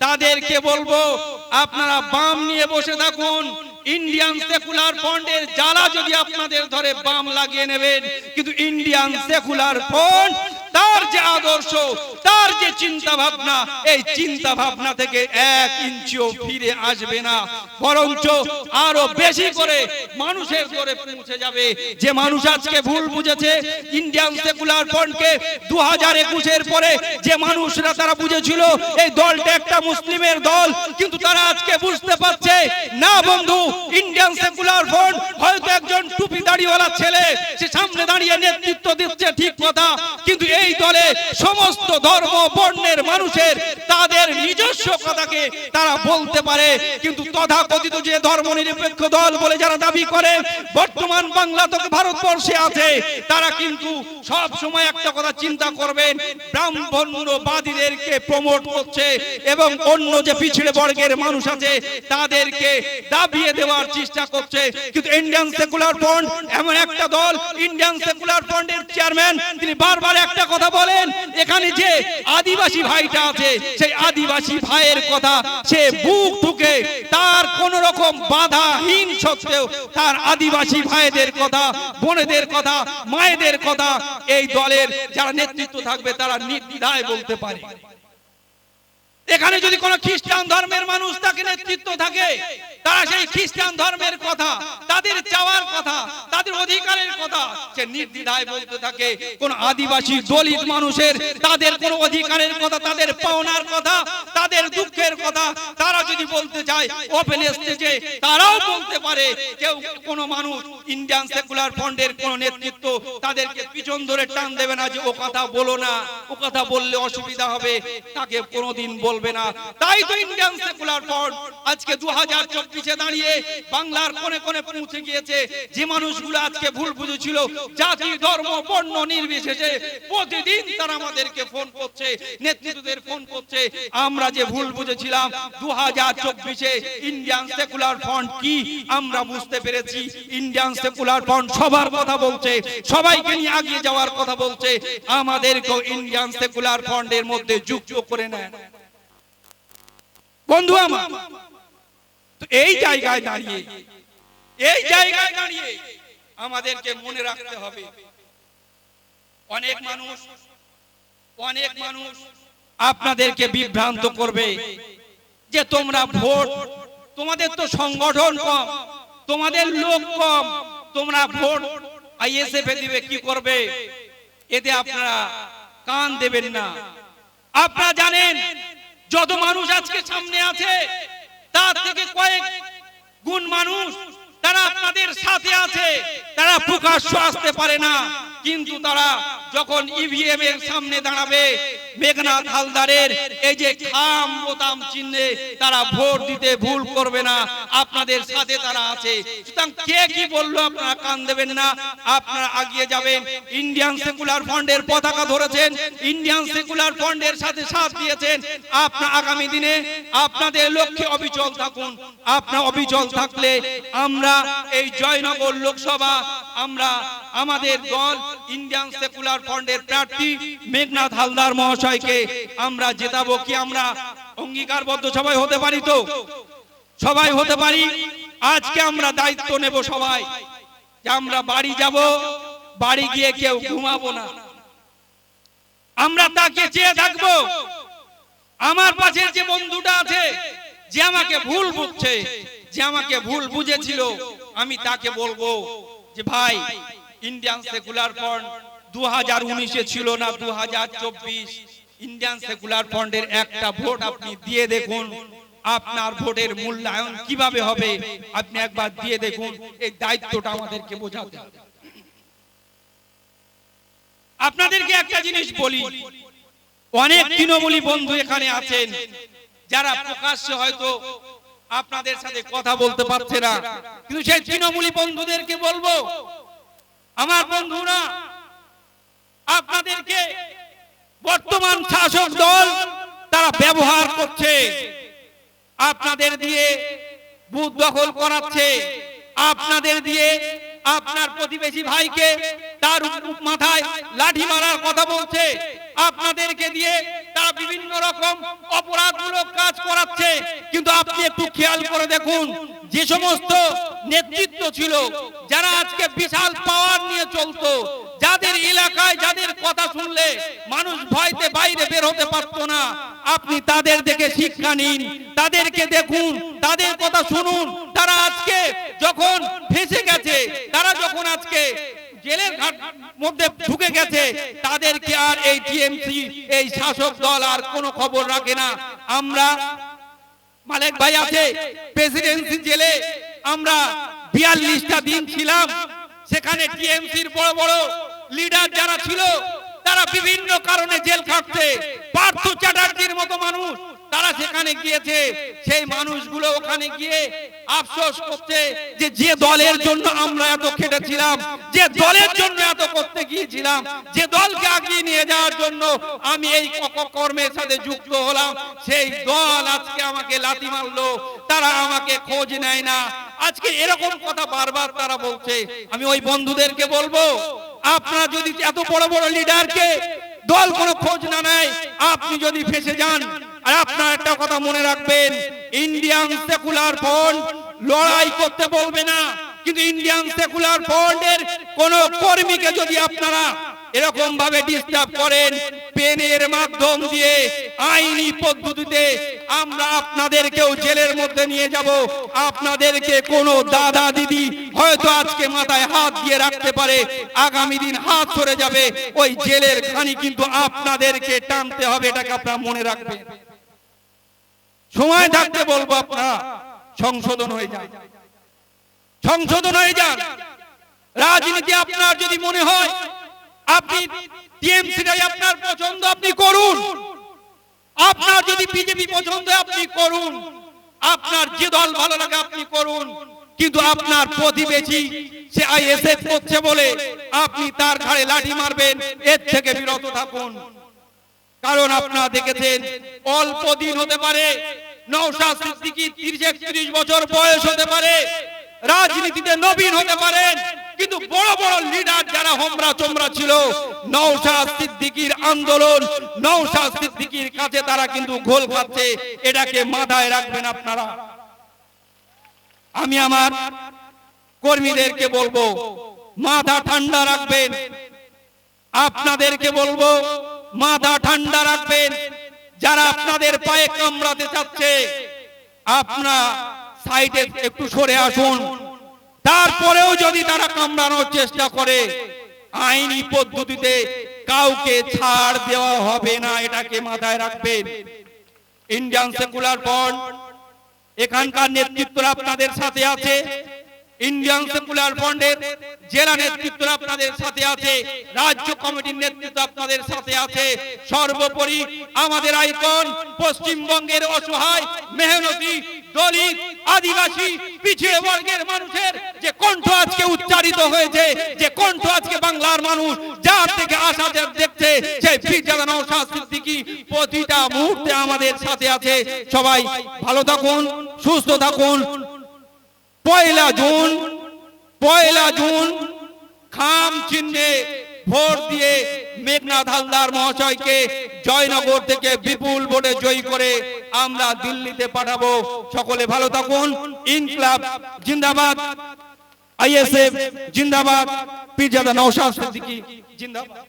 তাদেরকে বলব, আপনারা বাম নিয়ে বসে থাকুন। ইন্ডিয়ান সেকুলার ফন্ডের জ্বালা যদি আপনাদের ধরে বাম লাগিয়ে নেবেন, কিন্তু ইন্ডিয়ান সেকুলার ফন্ড তার যে আদর্শ, তার যে চিন্তা ভাবনা এই চিন্তা ভাবনা থেকে এক ইঞ্চিও ফিরে আসবে না। বরঞ্চ আরও বেশি করে মানুষের করে পৌঁছে যাবে। যে মানুষ আজকে ভুল বুঝেছে ইন্ডিয়ান সেকুলার ফ্রন্টকে দু হাজার একুশের পরে যে মানুষরা তারা বুঝেছিল, এই দলটা একটা মুসলিমের দল, কিন্তু তারা আজকে বুঝতে পারছে, না বন্ধু নিরপেক্ষ দল বলে যারা দাবি করে, বর্তমান বাংলা থেকে ভারতবর্ষে আছে, তারা কিন্তু সব সময় একটা কথা চিন্তা করবেন, ব্রাহ্মণ্যবাদীদেরকে প্রমোট করছে এবং অন্য যে পিছিয়ে বর্গের মানুষ আছে, তাদেরকে দাবিয়ে দেওয়ার চেষ্টা করছে, কিন্তু ইন্ডিয়ান সেকুলার ফ্রন্ট এমন একটা দল ইন্ডিয়ান সেকুলার ফ্রন্টের চেয়ারম্যান তিনি বারবার একটা কথা বলেন, এখানে যে আদিবাসী ভাইটা আছে, সেই আদিবাসী ভাইয়ের কথা সে বুক ঠুকে তার কোন রকম বাধাহীন সত্ত্বেও তার আদিবাসী ভাইদের কথা, বোনেদের কথা, মায়েদের কথা, এই দলের যারা নেতৃত্ব থাকবে, তারা নির্দ্বিধায় বলতে পারে। এখানে যদি কোন খ্রিস্টান ধর্মের মানুষ তাকে নেতৃত্ব থাকে, তারা সেই খ্রিস্টান ধর্মের কথা, তাদের চাওয়ার কথা, তাদের অধিকারের কথা সে নির্দ্বিধায় বলতে থাকে। কোন আদিবাসী দলিত মানুষের তাদের কোন অধিকারের কথা, তাদের পাওনার কথা তাদের দুঃখের কথা তারা যদি বলতে চায় ওপেন স্টেজে তারাও বলতে পারে, কেউ কোন মানুষ ইন্ডিয়ান সেকুলার ফন্ডের কোন নেতৃত্ব তাদেরকে পিছন ধরে টান দেবে না যে ও কথা বলো না, ও কথা বললে অসুবিধা হবে, তাকে কোনোদিন বলবে না। তাই তো ইন্ডিয়ান সেকুলার ফন্ড আজকে দু হাজার চব্বিশে দাঁড়িয়ে বাংলার কোনে কোনে পৌঁছে গিয়েছে। যে মানুষগুলো আজকে ভুল বুঝেছিল, জাতি, ধর্ম, বর্ণ নির্বিশেষে প্রতিদিন তারা আমাদেরকে ফোন করছে, নেতৃত্বদের ফোন করছে। আমরা যে ভুল বুঝেছিলাম দু হাজার চব্বিশে ইন্ডিয়ান সেকুলার ফন্ড কি? আমরা বুঝতে পেরেছি ইন্ডিয়ান সেকুলার ফন্ড সবার কথা বলছে, সবাইকে নিয়ে এগিয়ে যাওয়ার কথা বলছে, আমাদেরকেও ইন্ডিয়ান সেকুলার ফন্ডের মধ্যে যুক্ত করে নেয়। বন্ধু আমার এই জায়গায় দাঁড়িয়ে, এই জায়গায় দাঁড়িয়ে আমাদেরকে মনে রাখতে হবে। অনেক মানুষ অনেক মানুষ আপনাদেরকে বিভ্রান্ত করবে যে তোমরা ভোট, তোমাদের তো সংগঠন কম, তোমাদের লোক কম, তোমরা ভোট আইএসএফ দিবে, কি করবে? এতে আপনারা কান দেবেন না। আপনারা জানেন, যত মানুষ আজকে সামনে আছে, তার থেকে কয়েক গুণ মানুষ তারা আপনাদের সাথে আছে, তারা প্রকাশ্য আসতে পারে না। কিন্তু তারা যখন ইভিএম এর সামনে দাঁড়াবে মেঘনাথ হালদারের এই যে খাম বোতাম চিহ্নে তারা ভোট দিতে ভুল করবে না, আপনাদের সাথে তারা আছে। সুতরাং কে কি বলল আপনারা কান দেবেন না, আপনারা আগিয়ে যাবেন। ইন্ডিয়ান সেকুলার ফান্ডের পতাকা ধরেছেন ইন্ডিয়ান সেকুলার ফান্ডের সাথে সাথ দিয়েছেন। আপনার আগামী দিনে আপনাদের লক্ষ্যে অবিচল থাকুন। আপনার অবিচল থাকলে আমরা এই জয়নগর লোকসভা, আমরা আমাদের দল ইন্ডিয়ান সেকুলার ফ্রন্টের প্রার্থী মেঘনাথ হালদার মহাশয়কে আমরা জেতাবো কি আমরা অঙ্গীকারবদ্ধ সবাই হতে পারি তো? সবাই হতে পারি? আজকে আমরা দায়িত্ব নেব সবাই। যে আমরা বাড়ি যাব, বাড়ি গিয়ে কেউ ঘুমাবো না। আমরা তাকে চেয়ে থাকব। আমার পাশের যে বন্ধুটা আছে, যে আমাকে ভুল বুঝছে, যে আমাকে ভুল বুঝেছিল, আমি তাকে বলব যে, ভাই ইন্ডিয়ান সেকুলার ফ্রন্ট দু হাজার উনিশে ছিল না দু হাজার চব্বিশ ইন্ডিয়ান সেকুলার ফ্রন্টের একটা ভোট আপনি দিয়ে দেখুন। আপনার ভোটের মূল্যায়ন কীভাবে হবে, আপনি একবার দিয়ে দেখুন। এই দায়িত্বটা আমাদেরকে বোঝাতে হবে। আপনাদেরকে একটা জিনিস বলি। অনেক তৃণমূলী বন্ধু এখানে আছেন, যারা প্রকাশ্যে হয়তো আপনাদের সাথে কথা বলতে পারছে না। কিন্তু সেই তৃণমূলী বন্ধুদেরকে বলব আমার বন্ধুরা, আপনাদেরকে বর্তমান শাসক দল তারা ব্যবহার করছে। আপনাদের দিয়ে বুথ দখল করাচ্ছে। আপনাদের দিয়ে আপনার প্রতিবেশী ভাইকে তার মাথায় লাঠি মারার কথা বলছে। আপনাদেরকে দিয়ে তারা বিভিন্ন রকম অপরাধমূলক কাজ করা দেখুন, যে সমস্ত নেতৃত্ব ছিল, যারা আজকে বিশাল পাওয়ার নিয়ে চলতো, যাদের এলাকায় যাদের কথা শুনলে মানুষ ভয়তে বাইরে বের হতে পারতো না। আপনি তাদের দেখে শিক্ষা নিন, তাদেরকে দেখুন, তাদের কথা শুনুন। তারা আজকে যখন ফেসে গেছে, তারা যখন আজকে জেলের মধ্যে ঢুকে গেছে, তাদেরকে আর এই টিএমসি, এই শাসক দল আর কোনো খবর রাখে না। আমরা মালিক ভাই আছে প্রেসিডেন্সি জেলে আমরা বিয়াল্লিশটা দিন ছিলাম। সেখানে টিএমসির বড় বড় লিডার যারা ছিল তারা বিভিন্ন কারণে জেল খাটছে। পার্থ চ্যাটার্জির মতো মানুষ। তারা সেখানে গিয়েছে, সেই মানুষগুলো ওখানে গিয়ে আফসোস করছে যে যে দলের জন্য আমরা এত খেটেছিলাম, যে দলের জন্য এত করতে গিয়েছিলাম, যে দলকে আগিয়ে নিয়ে যাওয়ার জন্য আমি এই কর্মের সাথে যুক্ত হলাম। সেই দল আজকে আমাকে লাথি মারলো, তারা আমাকে খোঁজ নেয় না। আজকে এরকম কথা বারবার তারা বলছে। আমি ওই বন্ধুদেরকে বলব, আপনারা যদি এত বড় বড় লিডারকে দল কোনো খোঁজ না নেয়, আপনি যদি ফেসে যান আর আপনার একটা কথা মনে রাখবেন ইন্ডিয়ান সেকুলার ফ্রন্ট লড়াই করতে বলবে না, কিন্তু ইন্ডিয়ান সেকুলার ফ্রন্টের কোন কর্মীকে যদি আপনারা এরকম ভাবে ডিস্টার্ব করেন, পেনের মাধ্যম দিয়ে, আইনি পদ্ধতিতে, আমরা আপনাদেরকেও জেলের মধ্যে নিয়ে যাব, আপনাদেরকে কোনো দাদা দিদি হয়তো আজকে মাথায় হাত দিয়ে রাখতে পারে, আগামী দিন হাত সরে যাবে, ওই জেলের খানি কিন্তু আপনাদেরকে টানতে হবে, এটাকে আপনারা মনে রাখবেন। সময় থাকতে বলব আপনারা, সংশোধন হয়ে যান। সংশোধন হয়ে যান। রাজনীতি আপনার যদি মনে হয়, আপনি টিএমসিটাই আপনার পছন্দ, আপনি করুন। আপনার যদি বিজেপি পছন্দ, আপনি করুন। আপনার যে দল ভালো লাগে, আপনি করুন। কিন্তু আপনার প্রতিবেশী, সে আইএসএফ করছে বলে আপনি তার ঘাড়ে লাঠি মারবেন, এর থেকে বিরত থাকুন। কারণ আপনারা দেখেছেন, অল্প দিন হতে পারে নৌশাদ সিদ্দিকি তিরিশ একত্রিশ বছর বয়স হতে পারে, রাজনীতিতে নবীন হতে পারেন, কিন্তু বড় বড় লিডার যারা হোমরা চোমরা ছিল নৌশাদ সিদ্দিকির আন্দোলন নৌশাদ সিদ্দিকির কাছে তারা কিন্তু ঘোল খাচ্ছে, এটাকে মাথায় রাখবেন আপনারা। আমি আমার কর্মীদেরকে বলব, মাথা ঠান্ডা রাখবেন। আপনাদেরকে বলব মাথা ঠান্ডা রাখবেন। যারা আপনাদের পায়ে কামড়াতে চাচ্ছে আপনা সাইডে একটু সরে আসুন। তারপরেও যদি তারা কামড়ানোর চেষ্টা করে, আইনি পদ্ধতিতে কাউকে ছাড় দেওয়া হবে না, এটাকে মাথায় রাখবেন। ইন্ডিয়ান সেকুলার বন্ড এখানকার নেতৃত্বরা আপনাদের সাথে আছে। ইন্ডিয়ান সেকুলার ফ্রন্টের জেলা নেতৃত্ব আপনাদের সাথে আছে, রাজ্য কমিটির নেতৃত্ব আপনাদের সাথে আছে। সর্বোপরি আমাদের আইকন পশ্চিমবঙ্গের অসহায়, মেহনতি, দলিত, আদিবাসী, পিছিয়ে বর্গের মানুষের যে কণ্ঠ আজকে উচ্চারিত হয়েছে, যে কণ্ঠ আজকে বাংলার মানুষ যার থেকে আশা দেখছে, সেই পীরজাদা নওশাদ সিদ্দিকী প্রতিটা মুহূর্তে আমাদের সাথে আছে। সবাই ভালো থাকুন, সুস্থ থাকুন পয়লা জুন পয়লা জুন, খাম চিহ্নে ভোট দিয়ে মেঘনাথ হালদার মহাশয়কে জয়নগর থেকে বিপুল ভোটে জয়ী করে আমরা দিল্লিতে পাঠাবো। সকলে ভালো থাকুন। ইনকলাব জিন্দাবাদ। আইএসএফ জিন্দাবাদ। পীরজাদা নৌশাদ সিদ্দিকী জিন্দাবাদ।